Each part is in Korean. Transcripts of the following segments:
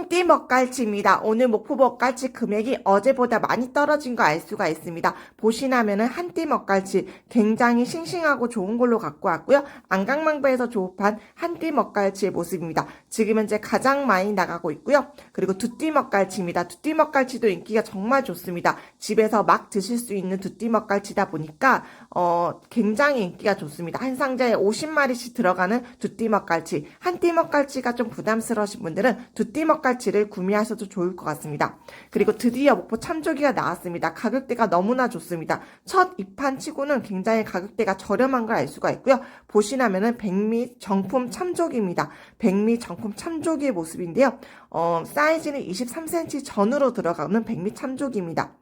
한띠 먹갈치입니다. 오늘 목포 먹갈치 금액이 어제보다 많이 떨어진 거 알 수가 있습니다. 보시나면은 한띠 먹갈치 굉장히 싱싱하고 좋은 걸로 갖고 왔고요. 안강망배에서 조업한 한띠 먹갈치의 모습입니다. 지금 현재 가장 많이 나가고 있고요. 그리고 두띠 먹갈치입니다. 두띠 먹갈치도 인기가 정말 좋습니다. 집에서 막 드실 수 있는 두띠 먹갈치다 보니까 어, 굉장히 인기가 좋습니다. 한 상자에 50마리씩 들어가는 두띠 먹갈치. 한띠 먹갈치가 좀 부담스러우신 분들은 두띠 먹갈치 를 구매하셔도 좋을 것 같습니다. 그리고 드디어 목포 참조기가 나왔습니다. 가격대가 너무나 좋습니다. 첫 입한 치고는 굉장히 가격대가 저렴한 걸 알 수가 있고요. 보시나면은 백미 정품 참조기입니다. 백미 정품 참조기의 모습인데요. 어, 사이즈는 23cm 전으로 들어가는 백미 참조기입니다.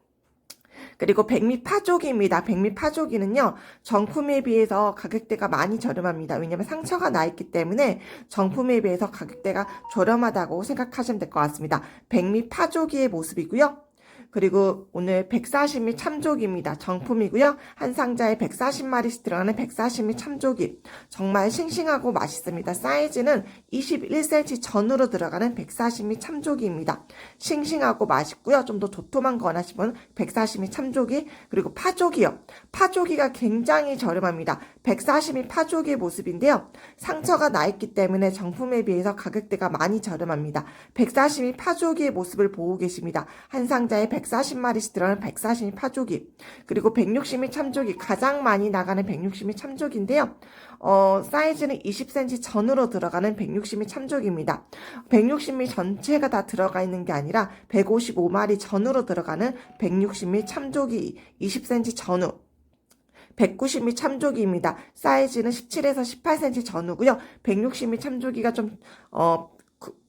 그리고 백미 파조기입니다. 백미 파조기는요, 정품에 비해서 가격대가 많이 저렴합니다. 왜냐면 상처가 나 있기 때문에 정품에 비해서 가격대가 저렴하다고 생각하시면 될 것 같습니다. 백미 파조기의 모습이고요. 그리고 오늘 140미 참조기입니다. 정품이고요. 한 상자에 140마리씩 들어가는 140미 참조기. 정말 싱싱하고 맛있습니다. 사이즈는 21cm 전으로 들어가는 140미 참조기입니다. 싱싱하고 맛있고요. 좀 더 도톰한 거 원하시면 140미 참조기 그리고 파조기요. 파조기가 굉장히 저렴합니다. 140미 파조기의 모습인데요. 상처가 나 있기 때문에 정품에 비해서 가격대가 많이 저렴합니다. 140미 파조기의 모습을 보고 계십니다. 한 상자에 140 마리씩 들어가는 140미 파조기 그리고 160미 참조기 가장 많이 나가는 160미 참조기인데요. 어, 사이즈는 20cm 전으로 들어가는 160미 참조기입니다. 160미 전체가 다 들어가 있는 게 아니라 155마리 전으로 들어가는 160미 참조기 20cm 전후 190미 참조기입니다. 사이즈는 17에서 18cm 전후고요. 160미 참조기가 좀 어, 그-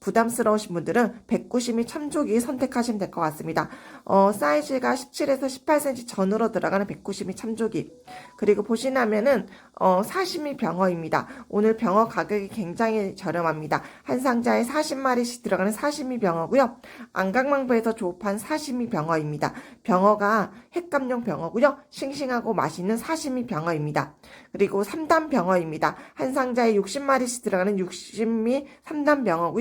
부담스러우신 분들은 190미 참조기 선택하시면 될 것 같습니다. 어, 사이즈가 17에서 18cm 전으로 들어가는 190미 참조기. 그리고 보시나면은 어, 40미 병어입니다. 오늘 병어 가격이 굉장히 저렴합니다. 한 상자에 40마리씩 들어가는 40미 병어고요. 안강망부에서 조업한 40미 병어입니다. 병어가 핵감용 병어고요. 싱싱하고 맛있는 40미 병어입니다. 그리고 3단 병어입니다. 한 상자에 60마리씩 들어가는 60미 3단 병어고요.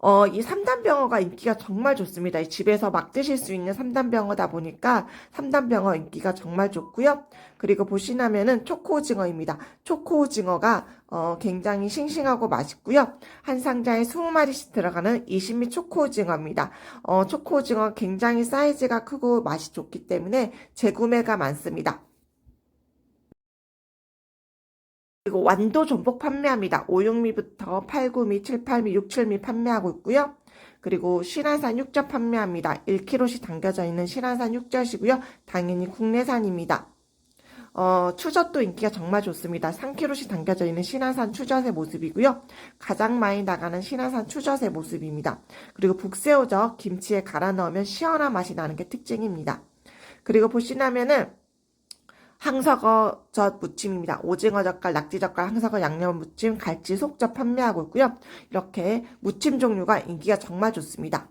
어, 이 3단 병어가 인기가 정말 좋습니다. 이 집에서 막 드실 수 있는 3단 병어다 보니까 3단 병어 인기가 정말 좋고요. 그리고 보시나면은 초코오징어입니다. 초코오징어가 어, 굉장히 싱싱하고 맛있고요. 한 상자에 20마리씩 들어가는 20미 초코오징어입니다. 어, 초코오징어 굉장히 사이즈가 크고 맛이 좋기 때문에 재구매가 많습니다. 그리고 완도 전복 판매합니다. 5, 6미부터 8, 9미, 7, 8미, 6, 7미 판매하고 있고요. 그리고 신안산 육젓 판매합니다. 1kg씩 담겨져 있는 신안산 육젓이고요. 당연히 국내산입니다. 어, 추젓도 인기가 정말 좋습니다. 3kg씩 담겨져 있는 신안산 추젓의 모습이고요. 가장 많이 나가는 신안산 추젓의 모습입니다. 그리고 북새우젓 김치에 갈아 넣으면 시원한 맛이 나는 게 특징입니다. 그리고 보시나면은 항석어젓 무침입니다. 오징어 젓갈, 낙지 젓갈, 항석어 양념 무침, 갈치 속젓 판매하고 있고요. 이렇게 무침 종류가 인기가 정말 좋습니다.